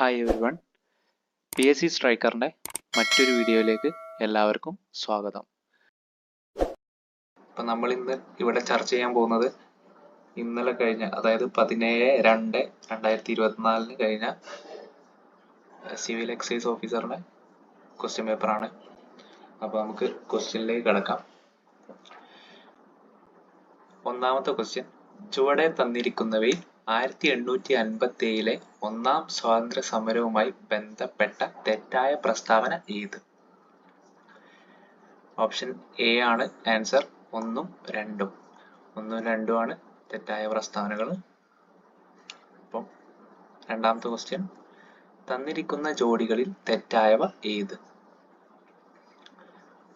Hi everyone P S C സ്ട്രൈക്കറിന്റെ മറ്റൊരു വീഡിയോയിലേക്ക് എല്ലാവർക്കും സ്വാഗതം. അപ്പം നമ്മൾ ഇന്ന് ഇവിടെ ചർച്ച ചെയ്യാൻ പോകുന്നത് ഇന്നലെ കഴിഞ്ഞ അതായത് പതിനേഴ് രണ്ട് രണ്ടായിരത്തി ഇരുപത്തിനാലിന് കഴിഞ്ഞ സിവിൽ എക്സൈസ് ഓഫീസറിന്റെ ക്വസ്റ്റ്യൻ പേപ്പറാണ് അപ്പോൾ നമുക്ക് ക്വസ്റ്റ്യനിലേക്ക് കിടക്കാം. ഒന്നാമത്തെ ക്വസ്റ്റ്യൻ ചുവടെ തന്നിരിക്കുന്നവയിൽ ആയിരത്തി എണ്ണൂറ്റി അൻപത്തി ഏഴിലെ ഒന്നാം സ്വാതന്ത്ര്യ സമരവുമായി ബന്ധപ്പെട്ട തെറ്റായ പ്രസ്താവന ഏത്? ഓപ്ഷൻ എ ആണ് ആൻസർ ഒന്നും രണ്ടും. ഒന്നും രണ്ടും ആണ് തെറ്റായ പ്രസ്താവനകൾ. അപ്പം രണ്ടാമത്തെ ക്വസ്റ്റ്യൻ തന്നിരിക്കുന്ന ജോഡികളിൽ തെറ്റായവ ഏത്?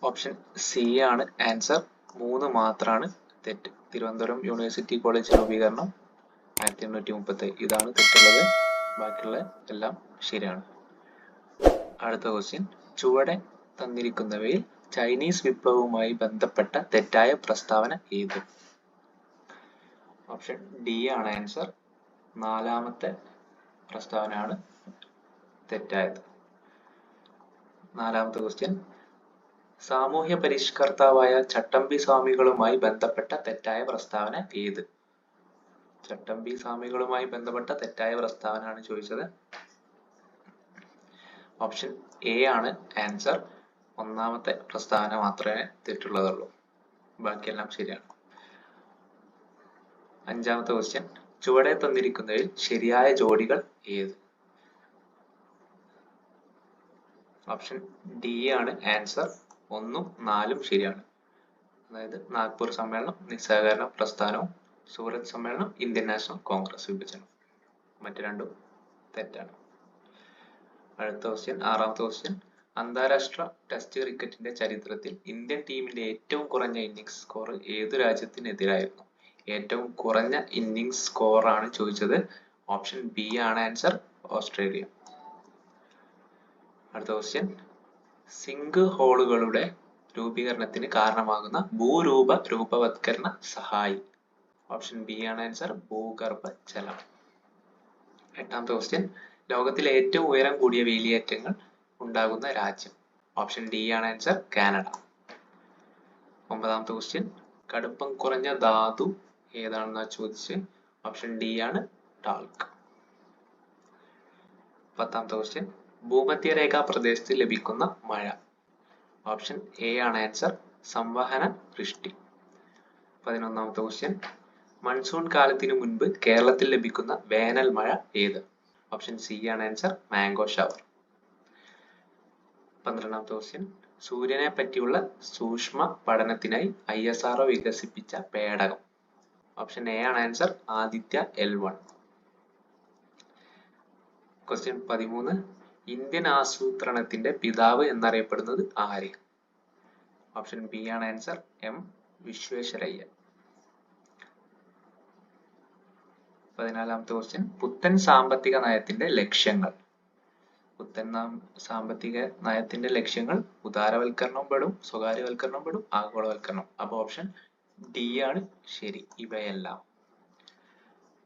ഓപ്ഷൻ സി ആണ് ആൻസർ. മൂന്ന് മാത്രമാണ് തെറ്റ്. തിരുവനന്തപുരം യൂണിവേഴ്സിറ്റി കോളേജ് രൂപീകരണം ആയിരത്തി എണ്ണൂറ്റി മുപ്പത്തി ഇതാണ് തെറ്റുള്ളത് ബാക്കിയുള്ള എല്ലാം ശരിയാണ്. അടുത്ത ക്വസ്റ്റ്യൻ ചുവടെ തന്നിരിക്കുന്നവയിൽ ചൈനീസ് വിപ്ലവവുമായി ബന്ധപ്പെട്ട തെറ്റായ പ്രസ്താവന ഏത്? ഓപ്ഷൻ ഡി ആണ് ആൻസർ നാലാമത്തെ പ്രസ്താവനയാണ് തെറ്റായത്. നാലാമത്തെ ക്വസ്റ്റ്യൻ സാമൂഹ്യ പരിഷ്കർത്താവായ ചട്ടമ്പി സ്വാമികളുമായി ബന്ധപ്പെട്ട തെറ്റായ പ്രസ്താവന ഏത്? ചട്ടമ്പി സ്വാമികളുമായി ബന്ധപ്പെട്ട തെറ്റായ പ്രസ്താവനയാണ് ചോദിച്ചത്. ഓപ്ഷൻ എ ആണ് ആൻസർ ഒന്നാമത്തെ പ്രസ്താവന മാത്രമേ തെറ്റുള്ളതുള്ളൂ. ബാക്കിയെല്ലാം ശരിയാണ്. അഞ്ചാമത്തെ ക്വസ്റ്റ്യൻ ചുവടെ തന്നിരിക്കുന്നതിൽ ശരിയായ ജോഡികൾ ഏത്? ഓപ്ഷൻ ഡി ആണ് ആൻസർ ഒന്നും നാലും ശരിയാണ്. അതായത് നാഗ്പൂർ സമ്മേളനം നിസ്സഹകരണ പ്രസ്ഥാനവും സൂറത്ത് സമ്മേളനം ഇന്ത്യൻ നാഷണൽ കോൺഗ്രസ് വിഭജനം. മറ്റു രണ്ടും തെറ്റാണ്. അടുത്ത ക്വസ്റ്റ്യൻ ആറാമത്തെ ക്വസ്റ്റ്യൻ അന്താരാഷ്ട്ര ടെസ്റ്റ് ക്രിക്കറ്റിന്റെ ചരിത്രത്തിൽ ഇന്ത്യൻ ടീമിന്റെ ഏറ്റവും കുറഞ്ഞ ഇന്നിംഗ്സ് സ്കോർ ഏതു രാജ്യത്തിനെതിരായിരുന്നു? ഏറ്റവും കുറഞ്ഞ ഇന്നിംഗ്സ് സ്കോർ ആണ് ചോദിച്ചത് ഓപ്ഷൻ ബി ആണ് ആൻസർ ഓസ്ട്രേലിയ അടുത്ത ക്വസ്റ്റ്യൻ സിങ്ക് ഹോളുകളുടെ രൂപീകരണത്തിന് കാരണമാകുന്ന ഭൂരൂപ രൂപവത്കരണ സഹായി. ഓപ്ഷൻ ബി ആണ് ആൻസർ ഭൂഗർഭ ജലം എട്ടാമത്തെ ക്വസ്റ്റ്യൻ ലോകത്തിലെ ഏറ്റവും ഉയരം കൂടിയ വേലിയേറ്റങ്ങൾ ഉണ്ടാകുന്ന രാജ്യം. ഓപ്ഷൻ ഡി ആണ് ആൻസർ കാനഡ. ഒമ്പതാമത്തെ ക്വസ്റ്റ്യൻ കടുപ്പം കുറഞ്ഞ ധാതു ഏതാണെന്ന് ചോദിച്ച്? ഓപ്ഷൻ ഡി ആണ് ടാൽക്ക് പത്താമത്തെ ക്വസ്റ്റ്യൻ ഭൂമധ്യരേഖാ പ്രദേശത്ത് ലഭിക്കുന്ന മഴ. ഓപ്ഷൻ എ ആണ് ആൻസർ സംവഹന വൃഷ്ടി പതിനൊന്നാമത്തെ ക്വസ്റ്റ്യൻ മൺസൂൺ കാലത്തിന് മുൻപ് കേരളത്തിൽ ലഭിക്കുന്ന വേനൽ മഴ ഏത്? ഓപ്ഷൻ സി ആണ് ആൻസർ മാംഗോ ഷവർ പന്ത്രണ്ടാമത്തെ ക്വസ്റ്റ്യൻ സൂര്യനെ പറ്റിയുള്ള സൂക്ഷ്മ പഠനത്തിനായി ഐ എസ് ആർ വികസിപ്പിച്ച പേടകം. ഓപ്ഷൻ എ ആണ് answer Aditya L one. Question പതിമൂന്ന്. ഇന്ത്യൻ ആസൂത്രണത്തിന്റെ പിതാവ് എന്നറിയപ്പെടുന്നത് ആര്? ഓപ്ഷൻ ബി ആണ് ആൻസർ എം വിശ്വേശ്വരയ്യ. പതിനാലാമത്തെ ക്വസ്റ്റ്യൻ പുത്തൻ സാമ്പത്തിക നയത്തിന്റെ ലക്ഷ്യങ്ങൾ. പുത്തൻ സാമ്പത്തിക നയത്തിന്റെ ലക്ഷ്യങ്ങൾ ഉദാരവൽക്കരണം പെടും സ്വകാര്യവൽക്കരണം പെടും ആഗോളവൽക്കരണം അപ്പൊ ഓപ്ഷൻ ഡി ആണ്. ശരി ഇവയെല്ലാം.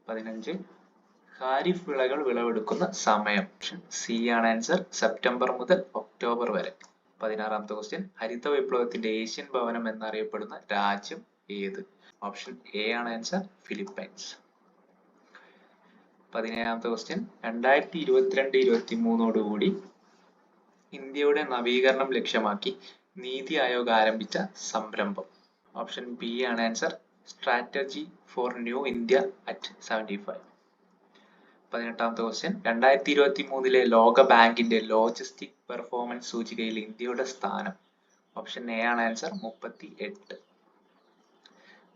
പതിനഞ്ച്. ഖാരിഫ് വിളകൾ വിളവെടുക്കുന്ന സമയം. ഓപ്ഷൻ സി ആണ് ആൻസർ സെപ്റ്റംബർ മുതൽ ഒക്ടോബർ വരെ. പതിനാറാമത്തെ ക്വസ്റ്റ്യൻ ഹരിത വിപ്ലവത്തിന്റെ ഏഷ്യൻ ഭവനം എന്നറിയപ്പെടുന്ന രാജ്യം ഏത്? ഓപ്ഷൻ എ ആണ് ആൻസർ ഫിലിപ്പൈൻസ് പതിനേഴാമത്തെ ക്വസ്റ്റ്യൻ രണ്ടായിരത്തി ഇരുപത്തിരണ്ട് ഇരുപത്തി മൂന്നോടുകൂടി ഇന്ത്യയുടെ നവീകരണം ലക്ഷ്യമാക്കി നീതി ആയോഗ് ആരംഭിച്ച സംരംഭം. ഓപ്ഷൻ ബി ആണ് answer strategy for new India at seventy five പതിനെട്ടാമത്തെ ക്വസ്റ്റ്യൻ രണ്ടായിരത്തി ഇരുപത്തി മൂന്നിലെ ലോക ബാങ്കിന്റെ ലോജിസ്റ്റിക് പെർഫോമൻസ് സൂചികയിൽ ഇന്ത്യയുടെ സ്ഥാനം. ഓപ്ഷൻ എ ആണ് ആൻസർ മുപ്പത്തി എട്ട്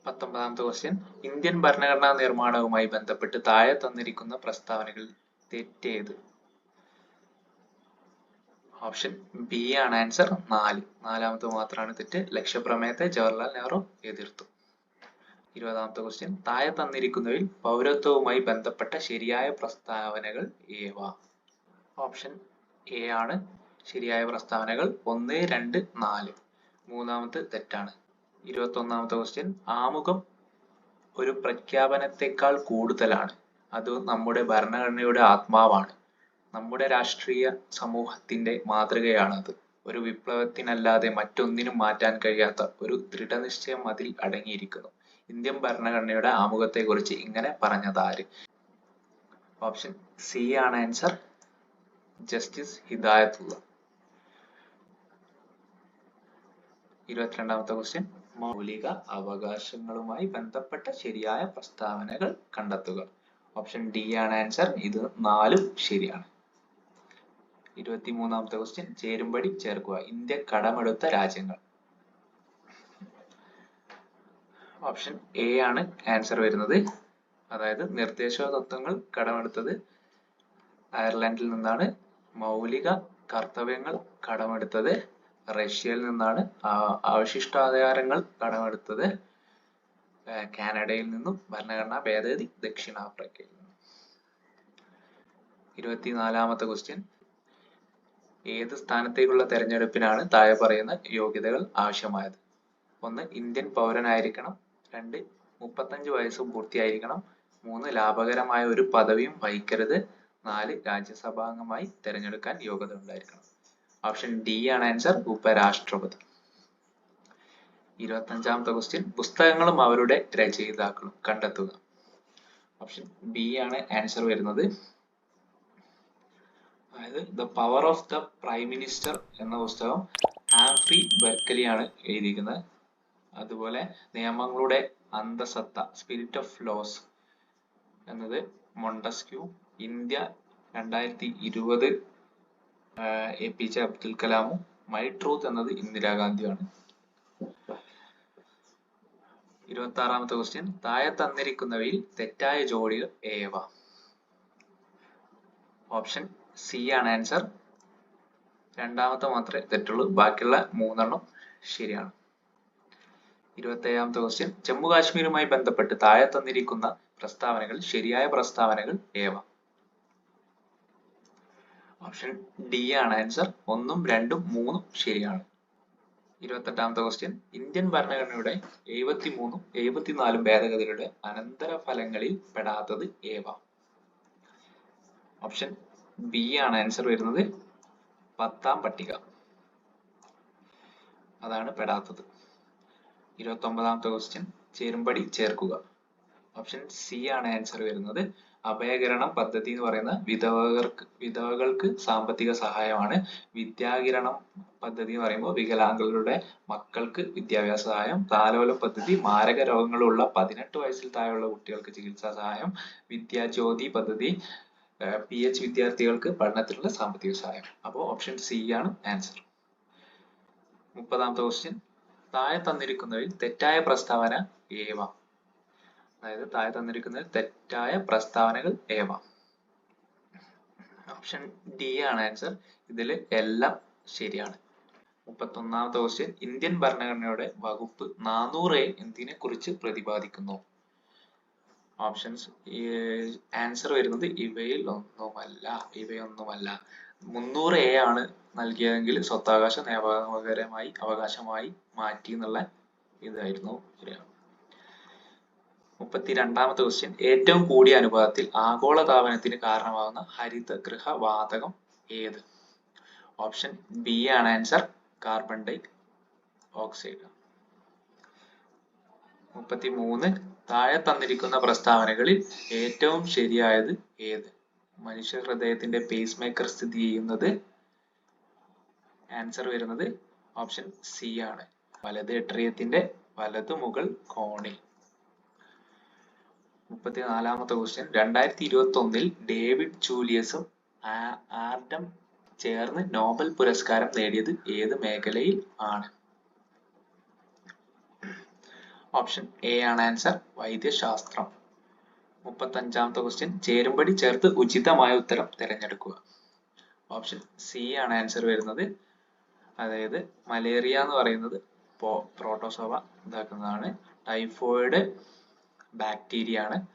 പത്തൊമ്പതാമത്തെ ക്വസ്റ്റ്യൻ ഇന്ത്യൻ ഭരണഘടനാ നിർമ്മാണവുമായി ബന്ധപ്പെട്ട് താഴെ തന്നിരിക്കുന്ന പ്രസ്താവനകൾ തെറ്റേത്? ഓപ്ഷൻ ബി ആണ് ആൻസർ നാല്. നാലാമത്തെ മാത്രമാണ് തെറ്റ്. ലക്ഷ്യപ്രമേയത്തെ ജവഹർലാൽ നെഹ്റു എതിർത്തു. ഇരുപതാമത്തെ ക്വസ്റ്റ്യൻ താഴെ തന്നിരിക്കുന്നവയിൽ പൗരത്വവുമായി ബന്ധപ്പെട്ട ശരിയായ പ്രസ്താവനകൾ ഏവ? ഓപ്ഷൻ എ ആണ്. ശരിയായ പ്രസ്താവനകൾ ഒന്ന് രണ്ട് നാല്. മൂന്നാമത്തെ തെറ്റാണ്. ഇരുപത്തി ഒന്നാമത്തെ ക്വസ്റ്റ്യൻ ആമുഖം ഒരു പ്രഖ്യാപനത്തെക്കാൾ കൂടുതലാണ്. അത് നമ്മുടെ ഭരണഘടനയുടെ ആത്മാവാണ്. നമ്മുടെ രാഷ്ട്രീയ സമൂഹത്തിന്റെ മാതൃകയാണ് അത് ഒരു വിപ്ലവത്തിനല്ലാതെ മറ്റൊന്നിനും മാറ്റാൻ കഴിയാത്ത ഒരു ദൃഢനിശ്ചയം അതിൽ അടങ്ങിയിരിക്കുന്നു. ഇന്ത്യൻ ഭരണഘടനയുടെ ആമുഖത്തെക്കുറിച്ച് ഇങ്ങനെ പറഞ്ഞതാര്? ഓപ്ഷൻ സി ആണ് ആൻസർ ജസ്റ്റിസ് ഹിദായത്തുള്ള ഇരുപത്തിരണ്ടാമത്തെ ക്വസ്റ്റ്യൻ മൗലിക അവകാശങ്ങളുമായി ബന്ധപ്പെട്ട ശരിയായ പ്രസ്താവനകൾ കണ്ടെത്തുക. ഓപ്ഷൻ ഡി ആണ് ആൻസർ ഇത് നാലും ശരിയാണ്. ഇരുപത്തിമൂന്നാമത്തെ ക്വസ്റ്റ്യൻ ചേരുംപടി ചേർക്കുക. ഇന്ത്യ കടമെടുത്ത രാജ്യങ്ങൾ. ഓപ്ഷൻ എ ആണ് ആൻസർ വരുന്നത്. അതായത് നിർദ്ദേശ തത്വങ്ങൾ കടമെടുത്തത് അയർലൻഡിൽ നിന്നാണ്. മൗലിക കർത്തവ്യങ്ങൾ കടമെടുത്തത്. റഷ്യയിൽ നിന്നാണ് അവശിഷ്ടാധികാരങ്ങൾ കടമെടുത്തത്. കാനഡയിൽ നിന്നും ഭരണഘടനാ ഭേദഗതി ദക്ഷിണാഫ്രിക്കയിൽ നിന്നും. ഇരുപത്തിനാലാമത്തെ ക്വസ്റ്റ്യൻ ഏത് സ്ഥാനത്തേക്കുള്ള തെരഞ്ഞെടുപ്പിനാണ് താഴെ പറയുന്ന യോഗ്യതകൾ ആവശ്യമായത്? ഒന്ന് ഇന്ത്യൻ പൗരനായിരിക്കണം. രണ്ട് മുപ്പത്തഞ്ച് വയസ്സ് പൂർത്തിയായിരിക്കണം. മൂന്ന് ലാഭകരമായ ഒരു പദവിയും വഹിക്കരുത്. നാല് രാജ്യസഭാംഗമായി തിരഞ്ഞെടുക്കാൻ യോഗ്യത ഉണ്ടായിരിക്കണം. ഓപ്ഷൻ ഡി ആണ് ആൻസർ ഉപരാഷ്ട്രപതി. ഇരുപത്തഞ്ചാമത്തെ ക്വസ്റ്റ്യൻ പുസ്തകങ്ങളും അവരുടെ രചയിതാക്കളും കണ്ടെത്തുക. ഓപ്ഷൻ ബി ആണ് ആൻസർ വരുന്നത്. അതായത് the power of the prime minister എന്ന പുസ്തകം ആംഫ്രി ബെർക്കലിയാണ് എഴുതിയിരിക്കുന്നത്. അതുപോലെ നിയമങ്ങളുടെ അന്തസത്ത സ്പിരിറ്റ് ഓഫ് ലോസ് എന്നത് മൊണ്ടസ്ക്യൂ ഇന്ത്യ രണ്ടായിരത്തി ഇരുപത് എ പി ജെ അബ്ദുൽ കലാമും മൈ ട്രൂത്ത് എന്നത് ഇന്ദിരാഗാന്ധിയാണ് ഇരുപത്തി ആറാമത്തെ ക്വസ്റ്റ്യൻ താഴെ തന്നിരിക്കുന്നവയിൽ തെറ്റായ ജോഡികൾ ഏവ? ഓപ്ഷൻ സി ആണ് ആൻസർ രണ്ടാമത്തെ മാത്രമേ തെറ്റുള്ളൂ. ബാക്കിയുള്ള മൂന്നെണ്ണം ശരിയാണ്. ഇരുപത്തി ഏഴാമത്തെ ക്വസ്റ്റ്യൻ ജമ്മു കാശ്മീരുമായി ബന്ധപ്പെട്ട് താഴെ തന്നിരിക്കുന്ന പ്രസ്താവനകൾ ശരിയായ പ്രസ്താവനകൾ ഏവ? ഓപ്ഷൻ ഡി ആണ് ആൻസർ ഒന്നും രണ്ടും മൂന്നും ശരിയാണ്. ഇരുപത്തെട്ടാമത്തെ ക്വസ്റ്റ്യൻ ഇന്ത്യൻ ഭരണഘടനയുടെ എഴുപത്തി മൂന്നും എഴുപത്തിനാലും ഭേദഗതികളുടെ അനന്തര ഫലങ്ങളിൽ പെടാത്തത് ഏവ? ഓപ്ഷൻ ബി ആണ് ആൻസർ വരുന്നത്. പത്താം പട്ടിക. അതാണ് പെടാത്തത്. ഇരുപത്തി ഒമ്പതാമത്തെ ക്വസ്റ്റ്യൻ ചേരുംപടി ചേർക്കുക. ഓപ്ഷൻ സി ആണ് ആൻസർ വരുന്നത്. അഭയകിരണം പദ്ധതി എന്ന് പറയുന്ന വിധവകർക്ക് വിധവകൾക്ക് സാമ്പത്തിക സഹായമാണ്. വിദ്യാകിരണം പദ്ധതി എന്ന് പറയുമ്പോൾ വികലാംഗരുടെ മക്കൾക്ക് വിദ്യാഭ്യാസ സഹായം താലോല പദ്ധതി മാരക രോഗങ്ങളുള്ള പതിനെട്ട് വയസ്സിൽ താഴെയുള്ള കുട്ടികൾക്ക് ചികിത്സാ സഹായം വിദ്യാജ്യോതി പദ്ധതി പി എച്ച് വിദ്യാർത്ഥികൾക്ക് പഠനത്തിനുള്ള സാമ്പത്തിക സഹായം. അപ്പോൾ ഓപ്ഷൻ സി ആണ് ആൻസർ. മുപ്പതാമത്തെ ക്വസ്റ്റ്യൻ താഴെ തന്നിരിക്കുന്നതിൽ തെറ്റായ പ്രസ്താവന ഏവ? അതായത് താഴെ തന്നിരിക്കുന്നത് തെറ്റായ പ്രസ്താവനകൾ ഏവ? ഓപ്ഷൻ ഡി ആണ് ആൻസർ. ഇതിൽ എല്ലാം ശരിയാണ്. മുപ്പത്തൊന്നാമത്തെ ക്വസ്റ്റ്യൻ ഇന്ത്യൻ ഭരണഘടനയുടെ വകുപ്പ് നാനൂറ് എ എന്തിനെ കുറിച്ച് പ്രതിപാദിക്കുന്നു? ഓപ്ഷൻസ് ആൻസർ വരുന്നത് ഇവയിൽ ഒന്നുമല്ല ഇവയൊന്നുമല്ല. മുന്നൂറ് എ ആണ് നൽകിയതെങ്കിൽ സ്വത്തവകാശ നിയമപരമായി അവകാശമായി മാറ്റി എന്നുള്ള ഇതായിരുന്നു. ശരിയാണ്. മുപ്പത്തിരണ്ടാമത്തെ ക്വസ്റ്റ്യൻ ഏറ്റവും കൂടിയ അനുപാതത്തിൽ ആഗോളതാപനത്തിന് കാരണമാകുന്ന ഹരിതഗൃഹ വാതകം ഏത്? ഓപ്ഷൻ ബി ആണ് ആൻസർ കാർബൺ ഡൈ ഓക്സൈഡ് മുപ്പത്തി മൂന്ന് താഴെ തന്നിരിക്കുന്ന പ്രസ്താവനകളിൽ ഏറ്റവും ശരിയായത് ഏത്? മനുഷ്യ ഹൃദയത്തിന്റെ പേസ് മേക്കർ സ്ഥിതി ചെയ്യുന്നത്? ആൻസർ വരുന്നത് ഓപ്ഷൻ സി ആണ്. വലത് എട്രിയത്തിന്റെ വലതു മുകൾ കോണിൽ മുപ്പത്തിനാലാമത്തെ ക്വസ്റ്റ്യൻ രണ്ടായിരത്തി ഇരുപത്തി ഒന്നിൽ ഡേവിഡ് ജൂലിയസും ആർഡം ചേർന്ന് നോബൽ പുരസ്കാരം നേടിയത് ഏത് മേഖലയിൽ ആണ്? ഓപ്ഷൻ എ ആണ് ആൻസർ വൈദ്യശാസ്ത്രം. മുപ്പത്തഞ്ചാമത്തെ ക്വസ്റ്റ്യൻ ചേരുംപടി ചേർത്ത് ഉചിതമായ ഉത്തരം തിരഞ്ഞെടുക്കുക. ഓപ്ഷൻ സി ആണ് ആൻസർ വരുന്നത്. അതായത് മലേറിയ എന്ന് പറയുന്നത് പ്രോട്ടോസോവ ഇതാക്കുന്നതാണ്. ടൈഫോയിഡ് ബാക്ടീരിയ ആണ്.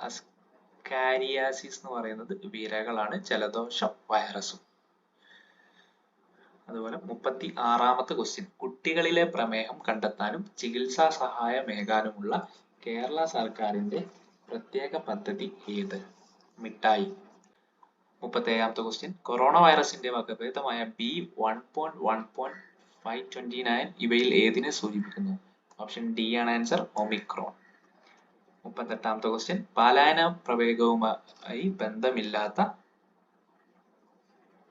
അസ്കാരിയാസിസ് എന്ന് പറയുന്നത് വിരകളാണ് ജലദോഷം വൈറസും. അതുപോലെ മുപ്പത്തി ആറാമത്തെ ക്വസ്റ്റ്യൻ കുട്ടികളിലെ പ്രമേഹം കണ്ടെത്താനും ചികിത്സാ സഹായമേകാനുമുള്ള കേരള സർക്കാരിന്റെ പ്രത്യേക പദ്ധതി ഏത്? മിഠായി. മുപ്പത്തേഴാമത്തെ ക്വസ്റ്റ്യൻ കൊറോണ വൈറസിന്റെ വകഭേദമായ B one point one point five twenty nine ഇവയിൽ ഏതിനെ സൂചിപ്പിക്കുന്നു? ഓപ്ഷൻ ഡി ആണ് ആൻസർ ഒമിക്രോൺ മുപ്പത്തെട്ടാമത്തെ ക്വസ്റ്റ്യൻ. പാലായന പ്രവേഗവുമായി ബന്ധമില്ലാത്ത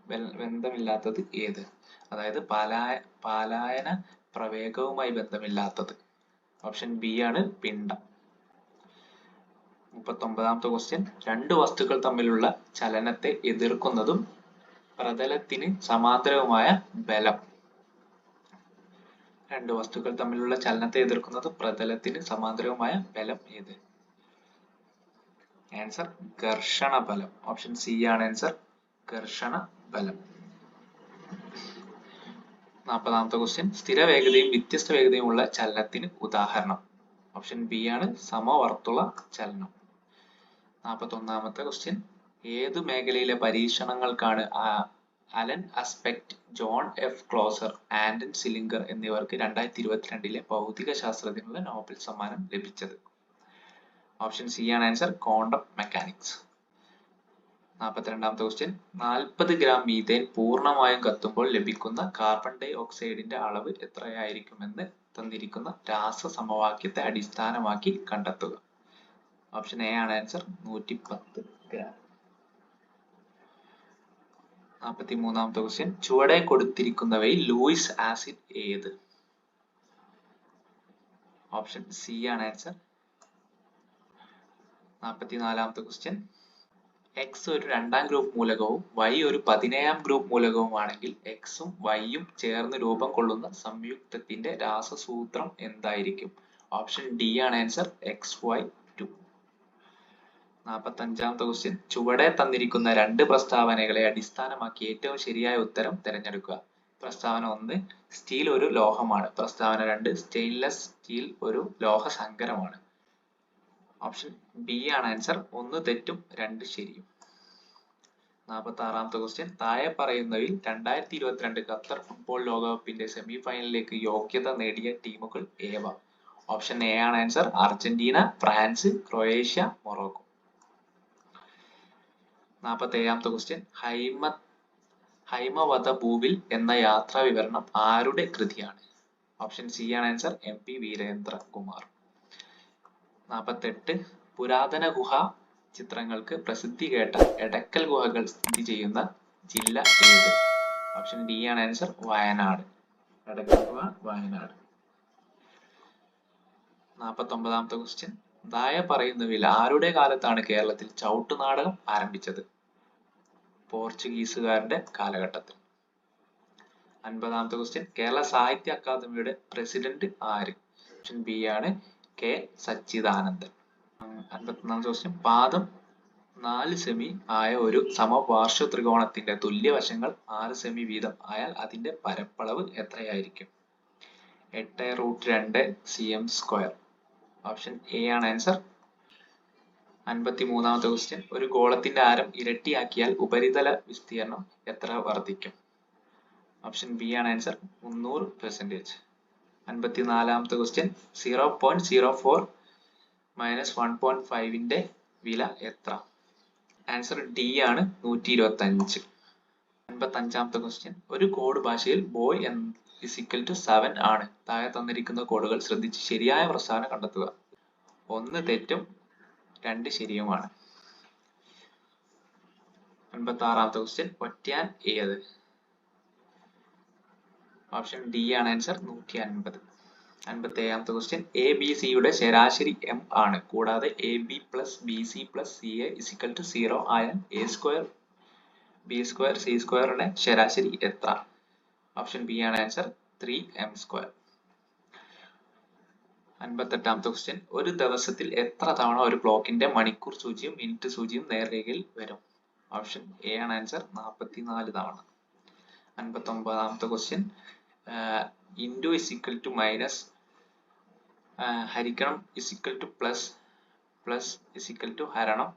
ബന്ധമില്ലാത്തത് ഏത്? അതായത് പാലായ പാലായന പ്രവേഗവുമായി ബന്ധമില്ലാത്തത്. ഓപ്ഷൻ ബി ആണ് പിണ്ഡം. മുപ്പത്തൊമ്പതാമത്തെ ക്വസ്റ്റ്യൻ. രണ്ട് വസ്തുക്കൾ തമ്മിലുള്ള ചലനത്തെ എതിർക്കുന്നതും പ്രതലത്തിന് സമാന്തരവുമായ ബലം. രണ്ട് വസ്തുക്കൾ തമ്മിലുള്ള ചലനത്തെ എതിർക്കുന്നത് പ്രതലത്തിന് സമാന്തരവുമായ ബലം ഏത്? ആൻസർ ഘർഷണ ബലം. ഓപ്ഷൻ സി ആണ് ആൻസർ ഘർഷണ ബലം. നാൽപ്പതാമത്തെ ക്വസ്റ്റ്യൻ സ്ഥിര വേഗതയും വ്യത്യസ്ത വേഗതയും ഉള്ള ചലനത്തിന് ഉദാഹരണം. ഓപ്ഷൻ ബി ആണ് സമവർത്തുള ചലനം. നാൽപ്പത്തൊന്നാമത്തെ ക്വസ്റ്റ്യൻ ഏതു മേഖലയിലെ പരീക്ഷണങ്ങൾക്കാണ് Alain Aspect John F Clauser Anton Zeilinger എന്നിവർക്ക് രണ്ടായിരത്തി ഇരുപത്തിരണ്ടിലെ ഭൗതിക ശാസ്ത്രത്തിനുള്ള നോബൽ സമ്മാനം ലഭിച്ചത്. ഓപ്ഷൻ സി ആണ് ആൻസർ ക്വാണ്ടം മെക്കാനിക്സ്. നാൽപ്പത്തിരണ്ടാമത്തെ ക്വസ്റ്റ്യൻ നാൽപ്പത് ഗ്രാം മീഥേൻ പൂർണമായും കത്തുമ്പോൾ ലഭിക്കുന്ന കാർബൺ ഡൈ ഓക്സൈഡിന്റെ അളവ് എത്രയായിരിക്കുമെന്ന് തന്നിരിക്കുന്ന രാസ സമവാക്യത്തെ അടിസ്ഥാനമാക്കി കണ്ടെത്തുക. ഓപ്ഷൻ എ ആണ് ആൻസർ നൂറ്റി പത്ത് ഗ്രാം. നാൽപ്പത്തി മൂന്നാമത്തെ ക്വസ്റ്റ്യൻ ചുവടെ കൊടുത്തിരിക്കുന്നവയിൽ ലൂയിസ് ആസിഡ് ഏത്? ഓപ്ഷൻ സി ആണ് ആൻസർ. നാൽപ്പത്തിനാലാമത്തെ ക്വസ്റ്റ്യൻ. എക്സ് ഒരു രണ്ടാം ഗ്രൂപ്പ് മൂലകവും വൈ ഒരു പതിനേഴാം ഗ്രൂപ്പ് മൂലകവുമാണെങ്കിൽ എക്സും വൈയും ചേർന്ന് രൂപം കൊള്ളുന്ന സംയുക്തത്തിന്റെ രാസസൂത്രം എന്തായിരിക്കും? ഓപ്ഷൻ ഡി ആണ് ആൻസർ. എക്സ് വൈ നാൽപ്പത്തഞ്ചാമത്തെ ക്വസ്റ്റ്യൻ. ചുവടെ തന്നിരിക്കുന്ന രണ്ട് പ്രസ്താവനകളെ അടിസ്ഥാനമാക്കി ഏറ്റവും ശരിയായ ഉത്തരം തിരഞ്ഞെടുക്കുക. പ്രസ്താവന ഒന്ന് സ്റ്റീൽ ഒരു ലോഹമാണ്. പ്രസ്താവന രണ്ട് സ്റ്റെയിൻലെസ് സ്റ്റീൽ ഒരു ലോഹ സങ്കരമാണ് ഓപ്ഷൻ ബി ആണ് ആൻസർ. ഒന്ന് തെറ്റും രണ്ട് ശരിയും. നാൽപ്പത്തി ആറാമത്തെ ക്വസ്റ്റ്യൻ. താഴെ പറയുന്നവയിൽ രണ്ടായിരത്തി ഇരുപത്തിരണ്ട് ഖത്തർ ഫുട്ബോൾ ലോകകപ്പിന്റെ സെമി ഫൈനലിലേക്ക് യോഗ്യത നേടിയ ടീമുകൾ ഏവ? ഓപ്ഷൻ എ ആണ് answer. Argentina France Croatia Morocco. നാൽപ്പത്തി ഏഴാമത്തെ ക്വസ്റ്റ്യൻ ഹൈമ ഹൈമവത ഭൂവിൽ എന്ന യാത്രാ വിവരണം ആരുടെ കൃതിയാണ്? ഓപ്ഷൻ സി ആണ് answer M P Veerendra Kumar നാൽപ്പത്തെട്ട് പുരാതന ഗുഹ ചിത്രങ്ങൾക്ക് പ്രസിദ്ധി കേട്ട എടക്കൽ ഗുഹകൾ സ്ഥിതി ചെയ്യുന്ന ജില്ല ഏത്? ഓപ്ഷൻ ഡി ആണ് ആൻസർ വയനാട്. എടക്കൽ ഗുഹ വയനാട്. നാൽപ്പത്തി ഒമ്പതാമത്തെ ക്വസ്റ്റ്യൻ താഴെ പറയുന്നവയിൽ ആരുടെ കാലത്താണ് കേരളത്തിൽ ചവിട്ടുനാടകം ആരംഭിച്ചത്? പോർച്ചുഗീസുകാരുടെ കാലഘട്ടത്തിൽ. അൻപതാമത്തെ ക്വസ്റ്റ്യൻ കേരള സാഹിത്യ അക്കാദമിയുടെ പ്രസിഡന്റ് ആര്? ഓപ്ഷൻ ബി ആണ് കെ സച്ചിദാനന്ദൻ. അൻപത്തിനാലാമത്തെ ക്വസ്റ്റ്യൻ പാദം നാല് സെമി ആയ ഒരു സമപാർശ്വ ത്രികോണത്തിന്റെ തുല്യവശങ്ങൾ ആറ് സെമി വീതം ആയാൽ അതിന്റെ പരപ്പളവ് എത്രയായിരിക്കും? എട്ട് റൂട്ട് രണ്ട് C M square option A ആണ് ആൻസർ അൻപത്തി മൂന്നാമത്തെ ക്വസ്റ്റ്യൻ ഒരു ഗോളത്തിന്റെ ആരം ഇരട്ടിയാക്കിയാൽ ഉപരിതല വിസ്തീർണം എത്ര വർദ്ധിക്കും? ഓപ്ഷൻ ബി ആണ് ആൻസർ മുന്നൂറ് percentage അൻപത്തിനാലാമത്തെ question zero point zero four minus one point ഫൈവിന്റെ വില എത്ര? ആൻസർ ഡി ആണ് നൂറ്റി ഇരുപത്തി അഞ്ച് അൻപത്തി അഞ്ചാമത്തെ ക്വസ്റ്റ്യൻ ഒരു കോഡ് ഭാഷയിൽ ബോയ് എന്ന് equal ടു സെവൻ ആണ്. താഴെ തന്നിരിക്കുന്ന കോഡുകൾ ശ്രദ്ധിച്ച് ശരിയായ പ്രസ്താവന കണ്ടെത്തുക. ഒന്ന് തെറ്റും രണ്ട് ശരിയുമാണ്. അൻപത്തി ആറാമത്തെ ക്വസ്റ്റ്യൻ ഒറ്റയാൻ ഏത്? ഓപ്ഷൻ ഡി ആണ് ആൻസർ നൂറ്റി അൻപത് അൻപത്തി ഏഴാമത്തെ ക്വസ്റ്റ്യൻ എ ബി സിയുടെ ശരാശരി എം ആണ്. കൂടാതെ A B plus B C plus C A is equal to zero ആയാൽ A square B square C സ്ക്വയറുടെ ശരാശരി എത്ര? ഓപ്ഷൻ ബി ആണ് ആൻസർ ത്രീ എം സ്ക്വയർ അൻപത്തെട്ടാമത്തെ ക്വസ്റ്റ്യൻ ഒരു ദിവസത്തിൽ എത്ര തവണ ഒരു ക്ലോക്കിന്റെ മണിക്കൂർ സൂചിയും മിനിറ്റ് സൂചിയും നേർരേഖയിൽ വരും? ഓപ്ഷൻ എ ആണ് ആൻസർ നാൽപ്പത്തിനാല് തവണ. അൻപത്തി ഒമ്പതാമത്തെ question into is equal to minus ഹരിക്കണം is equal to plus plus is equal to ഹരണം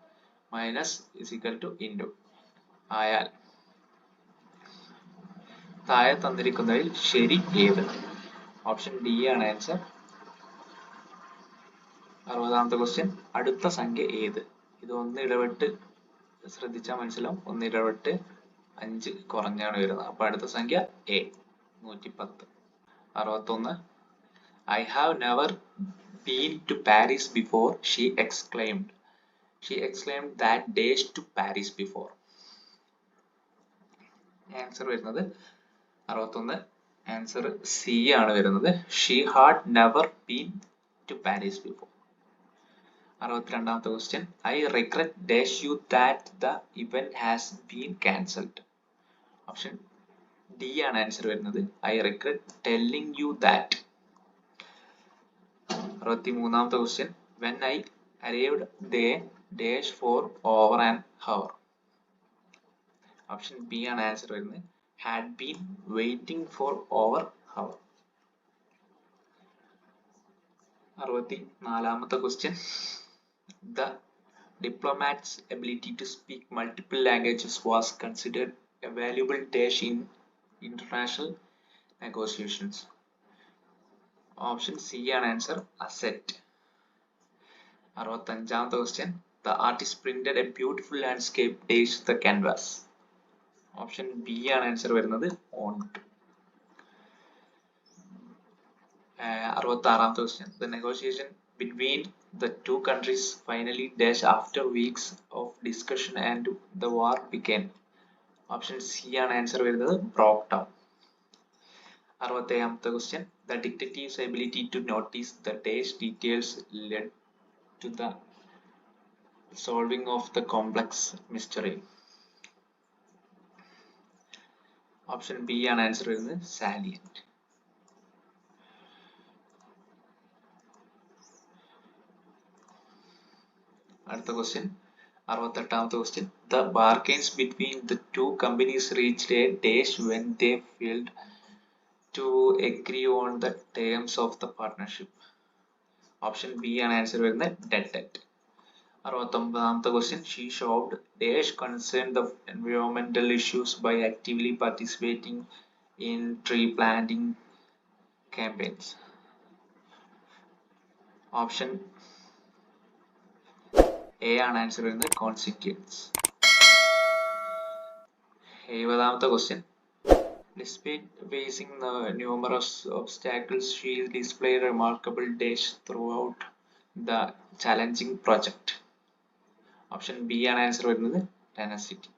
minus is equal to into ആയാൽ താഴെ തന്നിരിക്കുന്നതിൽ ശരി ഏത് ഓപ്ഷൻ ഡി ആണ് ആൻസർ അറുപതാമത്തെ ക്വസ്റ്റ്യൻ അടുത്ത സംഖ്യ ഏത്? ഇത് ഒന്ന് ഇടവിട്ട് ശ്രദ്ധിച്ചാൽ മനസ്സിലാവും. ഒന്ന് ഇടവിട്ട് അഞ്ച് കുറഞ്ഞാണ് വരുന്നത്. അപ്പൊ അടുത്ത സംഖ്യ എ നൂറ്റി പത്ത് അറുപത്തൊന്ന്. I have never been to Paris before she exclaimed she exclaimed that days to Paris before answer വരുന്നത് അറുപത്തൊന്ന്. ആൻസർ സി ആണ് വരുന്നത്. She had never been to Paris before അറുപത്തിരണ്ടാമത്തെ question I regret dash you that the event has been cancelled option D ആണ് answer വരുന്നത്. I regret telling you that അറുപത്തി മൂന്നാമത്തെ question when I arrived they dash for over and hour option B ആണ് answer വരുന്നത്. Had been waiting for over hour അറുപത്തി നാലാമത്തെ question the diplomat's ability to speak multiple languages was considered a valuable dash in international negotiations. Option C ആണ് answer asset അറുപത്തഞ്ചാമത്തെ question the artist printed a beautiful landscape dash the canvas option B ആണ് answer വരുന്നത് on അറുപത്തി ആറാമത്തെ question the negotiation between the two countries finally dash after weeks of discussion and the war began. Option C ആണ് answer വരുന്നത് broke down അറുപത്തേഴാമത്തെ question the detective's ability to notice the days details led to the solving of the complex mystery option B ആണ് answer വരുന്നത് salient അടുത്ത question അറുപത്തെട്ടാമത്തെ question the bargains between the two companies reached a dash when they failed to agree on the terms of the partnership option B ആണ് answer വരുന്നത് dead debt അറുപത്തൊമ്പതാമത്തെ question she shopped dash concern the എൻവയോൺമെന്റൽ issues by actively participating in tree planting campaigns option A ആണ് answer വരുന്നത് consequence എഴുപതാമത്തെ question Despite facing the numerous obstacles, she displayed remarkable dash throughout the challenging project. option B ആണ് answer വരുന്നത് tenacity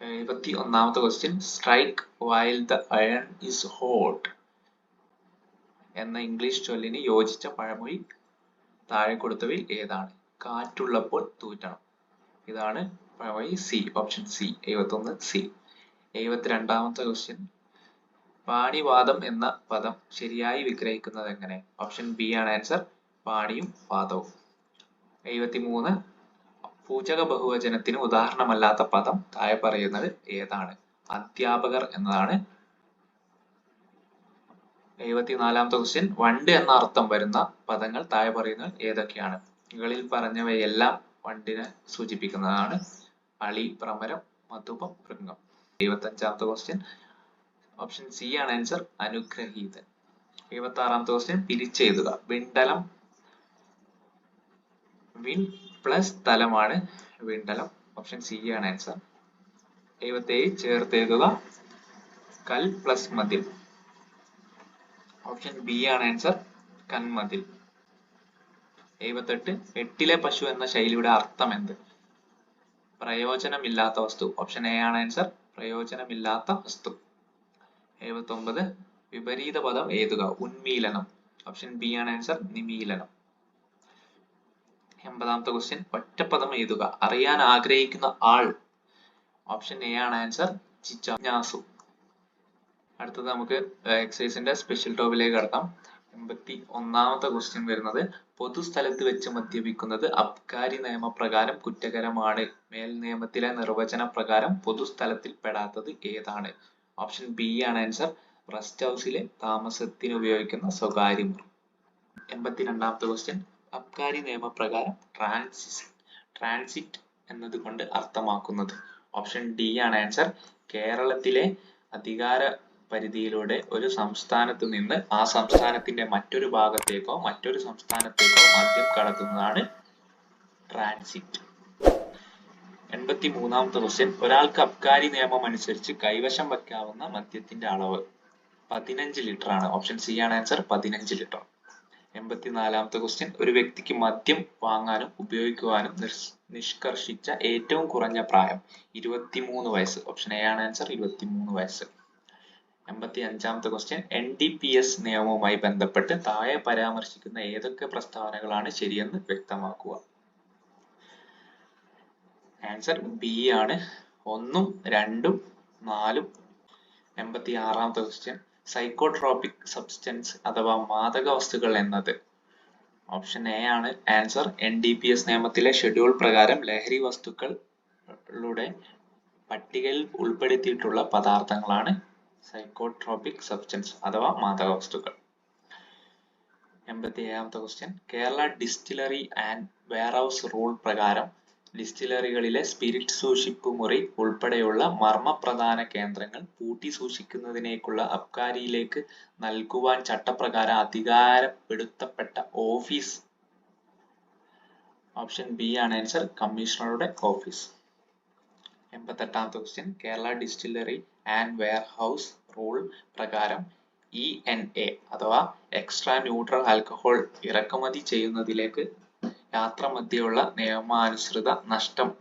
എഴുപത്തി ഒന്നാമത്തെ question strike while the iron is hot എന്ന English ചൊല്ലിന് യോജിച്ച പഴമൊഴി താഴെ കൊടുത്തവയിൽ ഏതാണ്? കാറ്റുള്ളപ്പോൾ തൂറ്റണം. ഇതാണ് പഴമൊഴി സി ഓപ്ഷൻ സി എഴുപത്തി ഒന്ന് സി എഴുപത്തിരണ്ടാമത്തെ ക്വസ്റ്റ്യൻ പാണിവാദം എന്ന പദം ശരിയായി വിഗ്രഹിക്കുന്നത് എങ്ങനെ? ഓപ്ഷൻ ബി ആണ് ആൻസർ പാണിയും വാദവും. എഴുപത്തിമൂന്ന് പൂജക ബഹുവചനത്തിന് ഉദാഹരണമല്ലാത്ത പദം താഴെ പറയുന്നത് ഏതാണ്? അധ്യാപകർ എന്നതാണ്. എഴുപത്തിനാലാമത്തെ ക്വസ്റ്റ്യൻ വണ്ട് എന്ന അർത്ഥം വരുന്ന പദങ്ങൾ താഴെ പറയുന്നത് ഏതൊക്കെയാണ്? മുകളിൽ പറഞ്ഞവയെല്ലാം വണ്ടിനെ സൂചിപ്പിക്കുന്നതാണ്. അളി ഭ്രമരം മധുപം ഭൃംഗം എഴുപത്തഞ്ചാമത്തെ ക്വസ്റ്റ്യൻ. ഓപ്ഷൻ സി ആണ് ആൻസർ അനുഗ്രഹീതൻ. എഴുപത്തി ആറാമത്തെ ക്വസ്റ്റ്യൻ പിരിച്ചെഴുതുക. വിണ്ടലം. വിൻ പ്ലസ് തലമാണ് വിണ്ടലം. ഓപ്ഷൻ സി ആണ് ആൻസർ എഴുപത്തേഴ് ചേർത്ത് എഴുതുക. കൽ പ്ലസ് മതിൽ. ഓപ്ഷൻ ബി ആണ് ആൻസർ കന്മതിൽ എഴുപത്തെട്ട് എട്ടിലെ പശു എന്ന ശൈലിയുടെ അർത്ഥം എന്ത്? പ്രയോജനമില്ലാത്ത വസ്തു. ഓപ്ഷൻ എ ആണ് ആൻസർ പ്രയോജനമില്ലാത്ത വസ്തു. എഴുപത്തി ഒമ്പത് വിപരീത പദം എഴുതുക. ഉന്മീലനം. ഓപ്ഷൻ ബി ആണ് ആൻസർ നിമീലനം. എൺപതാമത്തെ ക്വസ്റ്റ്യൻ ഒറ്റപ്പദം എഴുതുക. അറിയാൻ ആഗ്രഹിക്കുന്ന ആൾ. ഓപ്ഷൻ എ ആണ് ആൻസർ ജിജ്ഞാസു. അടുത്തത് നമുക്ക് എക്സസൈസിന്റെ സ്പെഷ്യൽ ടോപ്പിലേക്ക് കടക്കാം. എൺപത്തി ഒന്നാമത്തെ ക്വസ്റ്റ്യൻ വരുന്നത്. പൊതുസ്ഥലത്ത് വെച്ച് മദ്യപിക്കുന്നത് അബ്കാരി നിയമപ്രകാരം കുറ്റകരമാണ്. മേൽ നിയമത്തിലെ നിർവചന പ്രകാരം പൊതുസ്ഥലത്തിൽ പെടാത്തത് ഏതാണ്? ഓപ്ഷൻ ബി ആണ് ആൻസർ റെസ്റ്റ് ഹൗസിലെ താമസത്തിന് ഉപയോഗിക്കുന്ന സ്വകാര്യ മുറി. എൺപത്തിരണ്ടാമത്തെ ക്വസ്റ്റ്യൻ അബ്കാരി നിയമപ്രകാരം ട്രാൻസിസ് ട്രാൻസിറ്റ് എന്നതുകൊണ്ട് അർത്ഥമാക്കുന്നത്. ഓപ്ഷൻ ഡി ആണ് ആൻസർ കേരളത്തിലെ അധികാര പരിധിയിലൂടെ ഒരു സംസ്ഥാനത്ത് നിന്ന് ആ സംസ്ഥാനത്തിന്റെ മറ്റൊരു ഭാഗത്തേക്കോ മറ്റൊരു സംസ്ഥാനത്തേക്കോ മദ്യം കടത്തുന്നതാണ് ട്രാൻസിറ്റ് എൺപത്തി മൂന്നാമത്തെ ക്വസ്റ്റ്യൻ ഒരാൾക്ക് അബ്കാരി നിയമം അനുസരിച്ച് കൈവശം വയ്ക്കാവുന്ന മദ്യത്തിന്റെ അളവ് പതിനഞ്ച് ലിറ്റർ ആണ് ഓപ്ഷൻ സി ആണ് ആൻസർ പതിനഞ്ച് ലിറ്റർ. എൺപത്തിനാലാമത്തെ ക്വസ്റ്റ്യൻ ഒരു വ്യക്തിക്ക് മദ്യം വാങ്ങാനും ഉപയോഗിക്കുവാനും നിഷ്- നിഷ്കർഷിച്ച ഏറ്റവും കുറഞ്ഞ പ്രായം ഇരുപത്തിമൂന്ന് വയസ്സ്. ഓപ്ഷൻ എ ആണ് ആൻസർ ഇരുപത്തിമൂന്ന് വയസ്സ്. എൺപത്തി അഞ്ചാമത്തെ question N D P S നിയമവുമായി ബന്ധപ്പെട്ട് താഴെ പരാമർശിക്കുന്ന ഏതൊക്കെ പ്രസ്താവനകളാണ് ശരിയെന്ന് വ്യക്തമാക്കുക. ആൻസർ ബി ആണ്. ഒന്നും രണ്ടും നാലും. എൺപത്തി ആറാമത്തെ ക്വസ്റ്റ്യൻ സൈക്കോട്രോപിക് സബ്സ്റ്റൻസ് അഥവാ മാദക വസ്തുക്കൾ എന്നത്. ഓപ്ഷൻ എ ആണ് answer N D P S നിയമത്തിലെ ഷെഡ്യൂൾ പ്രകാരം ലഹരി വസ്തുക്കളുടെ പട്ടികയിൽ ഉൾപ്പെടുത്തിയിട്ടുള്ള പദാർത്ഥങ്ങളാണ് സൈക്കോട്രോപിക് സബ്സ്റ്റൻസ് അഥവാ മാദക വസ്തുക്കൾ എൺപത്തി ഏഴാമത്തെ question Kerala distillery and warehouse rule പ്രകാരം ഡിസ്റ്റിലറികളിലെ സ്പിരിറ്റ് സൂക്ഷിപ്പ് മുറി ഉൾപ്പെടെയുള്ള മർമ്മപ്രധാന കേന്ദ്രങ്ങൾ പൂട്ടി സൂക്ഷിക്കുന്നതിനേക്കുള്ള അബ്കാരിയിലേക്ക് നൽകുവാൻ ചട്ടപ്രകാരം അധികാരപ്പെടുത്തപ്പെട്ട ഓഫീസ്. ഓപ്ഷൻ ബി ആണ് ആൻസർ കമ്മീഷണറുടെ office. എൺപത്തെട്ടാമത്തെ question Kerala distillery and warehouse rule പ്രകാരം ഇ എൻ എ അഥവാ എക്സ്ട്രാ ന്യൂട്രൽ ആൽക്കഹോൾ ഇറക്കുമതി ചെയ്യുന്നതിലേക്ക് യാത്രാമധ്യയുള്ള നിയമാനുസൃത നഷ്ടം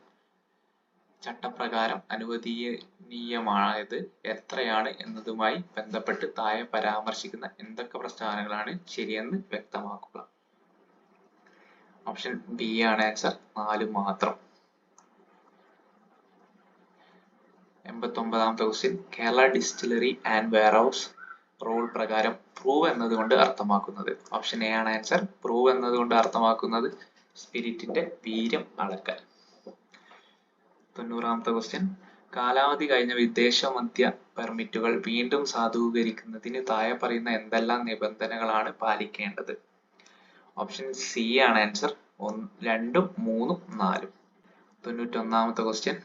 ചട്ടപ്രകാരം അനുവദനീയമായത് എത്രയാണ് എന്നതുമായി ബന്ധപ്പെട്ട് താഴെ പരാമർശിക്കുന്ന എന്തൊക്കെ പ്രസ്താവനകളാണ് ശരിയെന്ന് വ്യക്തമാക്കുക. ഓപ്ഷൻ ബി ആണ് ആൻസർ. നാല് മാത്രം. എൺപത്തൊമ്പതാമത്തെ question. Kerala distillery and warehouse rule പ്രകാരം പ്രൂവ് എന്നതുകൊണ്ട് അർത്ഥമാക്കുന്നത്. ഓപ്ഷൻ എ ആണ് ആൻസർ. പ്രൂവ് എന്നതുകൊണ്ട് അർത്ഥമാക്കുന്നത് സ്പിരിറ്റിന്റെ വീര്യം അളക്കൽ. തൊണ്ണൂറാമത്തെ ക്വസ്റ്റ്യൻ കാലാവധി കഴിഞ്ഞ വിദേശ മദ്യ പെർമിറ്റുകൾ വീണ്ടും സാധൂകരിക്കുന്നതിന് താഴെ പറയുന്ന എന്തെല്ലാം നിബന്ധനകളാണ് പാലിക്കേണ്ടത്? ഓപ്ഷൻ സി ആണ് ആൻസർ രണ്ടും മൂന്നും നാലും. തൊണ്ണൂറ്റൊന്നാമത്തെ ക്വസ്റ്റ്യൻ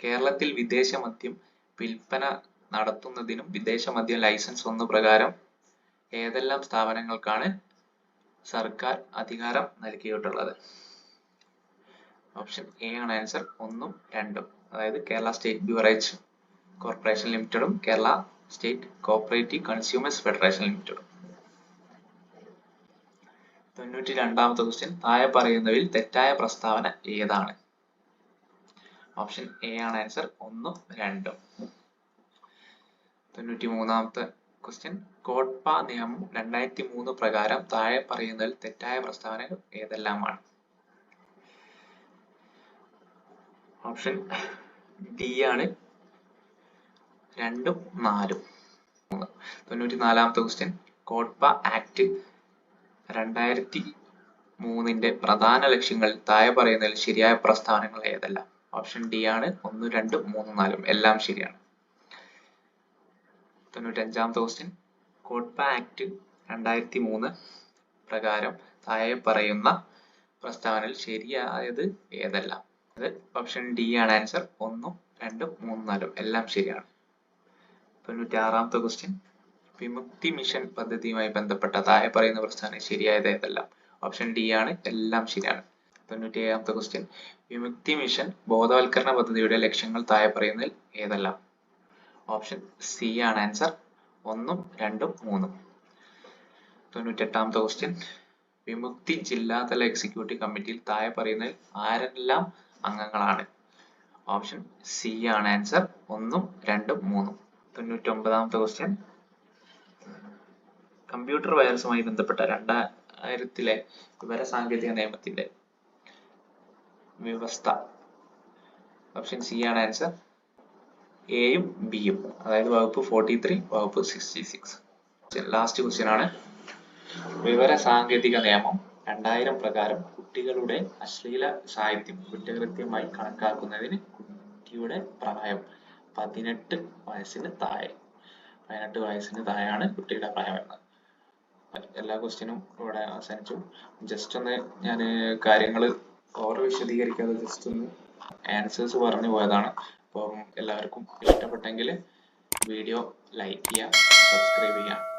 കേരളത്തിൽ വിദേശ മദ്യം വിൽപ്പന നടത്തുന്നതിനും വിദേശ മദ്യം ലൈസൻസ് ഒന്ന് പ്രകാരം ഏതെല്ലാം സ്ഥാപനങ്ങൾക്കാണ് സർക്കാർ അധികാരം നൽകിയിട്ടുള്ളത്. ഓപ്ഷൻ എ ആണ് ആൻസർ ഒന്നും രണ്ടും. അതായത് Kerala state beverage corporation ലിമിറ്റഡും Kerala state cooperative consumers federation ലിമിറ്റഡും തൊണ്ണൂറ്റി രണ്ടാമത്തെ ക്വസ്റ്റ്യൻ താഴെ പറയുന്നവയിൽ തെറ്റായ പ്രസ്താവന ഏതാണ്? ഓപ്ഷൻ എ ആണ് ആൻസർ ഒന്നും രണ്ടും. തൊണ്ണൂറ്റി മൂന്നാമത്തെ ക്വസ്റ്റ്യൻ കോട്ട്പ നിയമം രണ്ടായിരത്തി മൂന്ന് പ്രകാരം താഴെ പറയുന്നതിൽ തെറ്റായ പ്രസ്താവനകൾ ഏതെല്ലാമാണ്? ഓപ്ഷൻ ഡി ആണ്. രണ്ടും നാലും. തൊണ്ണൂറ്റി നാലാമത്തെ ക്വസ്റ്റ്യൻ കോട്ട്പ ആക്ട് രണ്ടായിരത്തി മൂന്നിന്റെ പ്രധാന ലക്ഷ്യങ്ങൾ താഴെ പറയുന്നതിൽ ശരിയായ പ്രസ്താവനകൾ ഏതെല്ലാം? ഓപ്ഷൻ ഡി ആണ്. ഒന്ന് രണ്ട് മൂന്ന് നാലും എല്ലാം ശരിയാണ്. തൊണ്ണൂറ്റഞ്ചാമത്തെ ക്വസ്റ്റ്യൻ കോട്ട്പ ആക്ട് രണ്ടായിരത്തി മൂന്ന് പ്രകാരം താഴെ പറയുന്ന പ്രസ്താവനയിൽ ശരിയായത് ഏതല്ല? അത് ഓപ്ഷൻ ഡി ആണ് ആൻസർ. ഒന്നും രണ്ടും മൂന്നും നാലും എല്ലാം ശരിയാണ്. തൊണ്ണൂറ്റി ആറാമത്തെ ക്വസ്റ്റ്യൻ വിമുക്തി മിഷൻ പദ്ധതിയുമായി ബന്ധപ്പെട്ട താഴെ പറയുന്ന പ്രസ്താവന ശരിയായത് ഏതെല്ലാം? ഓപ്ഷൻ ഡി ആണ്. എല്ലാം ശരിയാണ്. തൊണ്ണൂറ്റി ഏഴാമത്തെ ക്വസ്റ്റ്യൻ വിമുക്തി മിഷൻ ബോധവൽക്കരണ പദ്ധതിയുടെ ലക്ഷ്യങ്ങൾ താഴെ പറയുന്നതിൽ ഏതെല്ലാം? ഓപ്ഷൻ സി ആണ് ആൻസർ. ഒന്നും രണ്ടും മൂന്നും. തൊണ്ണൂറ്റെട്ടാമത്തെ ക്വസ്റ്റ്യൻ. വിമുക്തി ജില്ലാതല എക്സിക്യൂട്ടീവ് കമ്മിറ്റിയിൽ താഴെ പറയുന്നതിൽ ആരെല്ലാം അംഗങ്ങളാണ്? ഓപ്ഷൻ സി ആണ് ആൻസർ. ഒന്നും രണ്ടും മൂന്നും. തൊണ്ണൂറ്റൊമ്പതാമത്തെ ക്വസ്റ്റ്യൻ. കമ്പ്യൂട്ടർ വൈറസുമായി ബന്ധപ്പെട്ട രണ്ടായിരത്തിലെ വിവര സാങ്കേതിക നിയമത്തിന്റെ വ്യവസ്ഥ. ഓപ്ഷൻ സി ആണ് ആൻസർ. എയും ബിയും. അതായത് വകുപ്പ് ഫോർട്ടി ത്രീ വകുപ്പ് സിക്സ്റ്റി സിക്സ് ലാസ്റ്റ് ക്വസ്റ്റ്യൻ ആണ്. വിവര സാങ്കേതിക നിയമം രണ്ടായിരം പ്രകാരം കുട്ടികളുടെ അശ്ലീല സാഹിത്യം കുറ്റകൃത്യമായി കണക്കാക്കുന്നതിന് കുട്ടിയുടെ പ്രായം പതിനെട്ട് വയസ്സിന് താഴെ. പതിനെട്ട് വയസ്സിന് താഴെയാണ് കുട്ടിയുടെ പ്രായം വരുന്നത്. എല്ലാ ക്വസ്റ്റ്യനും ഇവിടെ അവസാനിച്ചു. ജസ്റ്റ് ഒന്ന് ഞാൻ കാര്യങ്ങൾ ഓവർ വിശദീകരിക്കാതെ ജസ്റ്റ് ഒന്ന് ആൻസേഴ്സ് പറഞ്ഞു പോയതാണ്. അപ്പം എല്ലാവർക്കും ഇഷ്ടപ്പെട്ടെങ്കിൽ വീഡിയോ ലൈക്ക് ചെയ്യുക സബ്സ്ക്രൈബ് ചെയ്യുക.